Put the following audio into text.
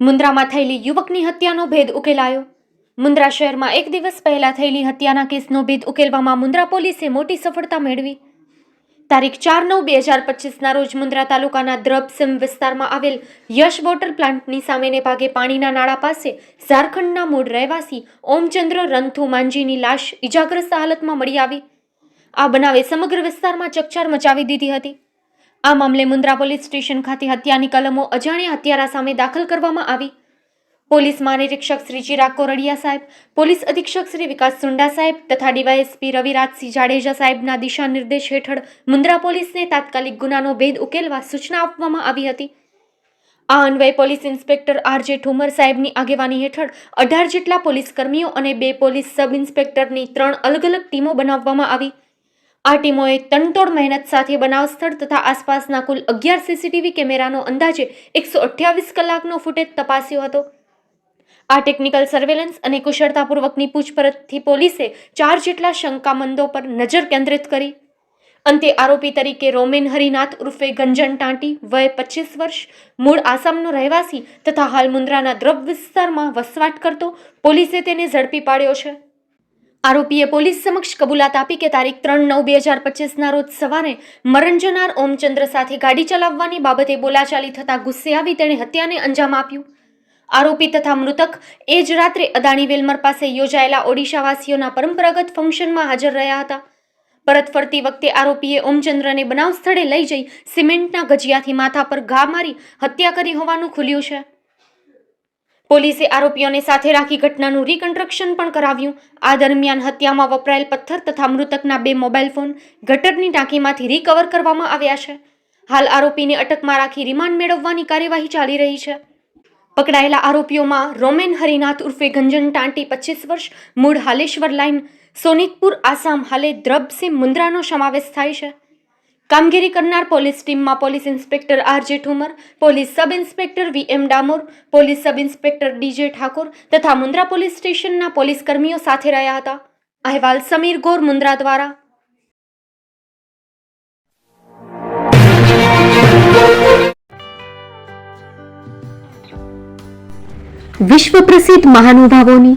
મુન્દ્રામાં થયેલી યુવકની હત્યાનો ભેદ ઉકેલાયો. મુન્દ્રા શહેરમાં એક દિવસ પહેલા થયેલી હત્યાના કેસનો ભેદ ઉકેલવામાં મુન્દ્રા પોલીસે મોટી સફળતા મેળવી. તારીખ ચાર નવ બે હજાર પચીસના રોજ મુન્દ્રા તાલુકાના દ્રબસિમ વિસ્તારમાં આવેલ યશ વોટર પ્લાન્ટની સામેને ભાગે પાણીના નાળા પાસે ઝારખંડના મૂળ રહેવાસી ઓમચંદ્ર રંથુ માંજીની લાશ ઇજાગ્રસ્ત હાલતમાં મળી આવી. આ બનાવે સમગ્ર વિસ્તારમાં ચકચાર મચાવી દીધી હતી. આ મામલે મુન્દ્રા પોલીસ સ્ટેશન ખાતે હત્યાની કલમો અજાણ્યા હત્યારા સામે દાખલ કરવામાં આવી. પોલીસ મહાનિરીક્ષક શ્રી ચિરાગ કોરડિયા સાહેબ, પોલીસ અધિક્ષક શ્રી વિકાસ સુંડા સાહેબ તથા ડીવાયએસપી રવિરાજસિંહ જાડેજા સાહેબના દિશા નિર્દેશ હેઠળ મુન્દ્રા પોલીસને તાત્કાલિક ગુનાનો ભેદ ઉકેલવા સૂચના આપવામાં આવી હતી. આ અન્વયે પોલીસ ઇન્સ્પેક્ટર આર જે ઠુમર સાહેબની આગેવાની હેઠળ અઢાર જેટલા પોલીસ કર્મીઓ અને બે પોલીસ સબ ઇન્સ્પેક્ટરની ત્રણ અલગ અલગ ટીમો બનાવવામાં આવી. આ ટીમોએ તનતોડ મહેનત સાથે બનાવ સ્થળ તથા આસપાસના કુલ અગિયાર સીસીટીવી કેમેરાનો અંદાજે એકસો અઠ્યાવીસ કલાકનો ફૂટેજ તપાસ્યો હતો. આ ટેકનિકલ સર્વેલન્સ અને કુશળતાપૂર્વકની પૂછપરછથી પોલીસે ચાર જેટલા શંકામંદો પર નજર કેન્દ્રિત કરી. અંતે આરોપી તરીકે રોમેન હરિનાથ ઉર્ફે ગંજન ટાંટી, વય પચીસ વર્ષ, મૂળ આસામનો રહેવાસી તથા હાલ મુન્દ્રાના દ્રબ વિસ્તારમાં વસવાટ કરતો પોલીસે તેને ઝડપી પાડ્યો છે. આરોપીએ પોલીસ સમક્ષ કબૂલાત આપી કે તારીખ ત્રણ નવ બે હજાર પચીસના રોજ સવારે મરણ જનાર ઓમચંદ્ર સાથે ગાડી ચલાવવાની બાબતે બોલાચાલી થતાં ગુસ્સે આવી તેણે હત્યાને અંજામ આપ્યું. આરોપી તથા મૃતક એ જ રાત્રે અદાણી વેલમર પાસે યોજાયેલા ઓડિશાવાસીઓના પરંપરાગત ફંક્શનમાં હાજર રહ્યા હતા. પરત ફરતી વખતે આરોપીએ ઓમચંદ્રને બનાવ સ્થળે લઈ જઈ સિમેન્ટના ગજિયાથી માથા પર ઘા મારી હત્યા કરી હોવાનું ખુલ્યું છે. પોલીસે આરોપીઓને સાથે રાખી ઘટનાનું રિકન્સ્ટ્રક્શન પણ કરાવ્યું. આ દરમિયાન હત્યામાં વપરાયેલ પથ્થર તથા મૃતકના બે મોબાઈલ ફોન ગટરની ટાંકીમાંથી રિકવર કરવામાં આવ્યા છે. હાલ આરોપીને અટકમાં રાખી રિમાન્ડ મેળવવાની કાર્યવાહી ચાલી રહી છે. પકડાયેલા આરોપીઓમાં રોમેન હરિનાથ ઉર્ફે ગંજન ટાંટી પચીસ વર્ષ, મૂળ હાલેશ્વર લાઇન, સોનિતપુર આસામ હાલે દ્રબસિંહ મુન્દ્રાનો સમાવેશ થાય છે. કામગીરી કરનાર પોલીસ ટીમમાં police inspector RJ Thumar, police sub inspector V M Damor, police sub inspector DJ Thakor તથા મુન્દ્રા પોલીસ સ્ટેશનના પોલીસ કર્મીઓ સાથે રહ્યા હતા. અહેવાલ સમીર ગોર, મુન્દ્રા દ્વારા. વિશ્વ પ્રસિદ્ધ મહાનુભાવોની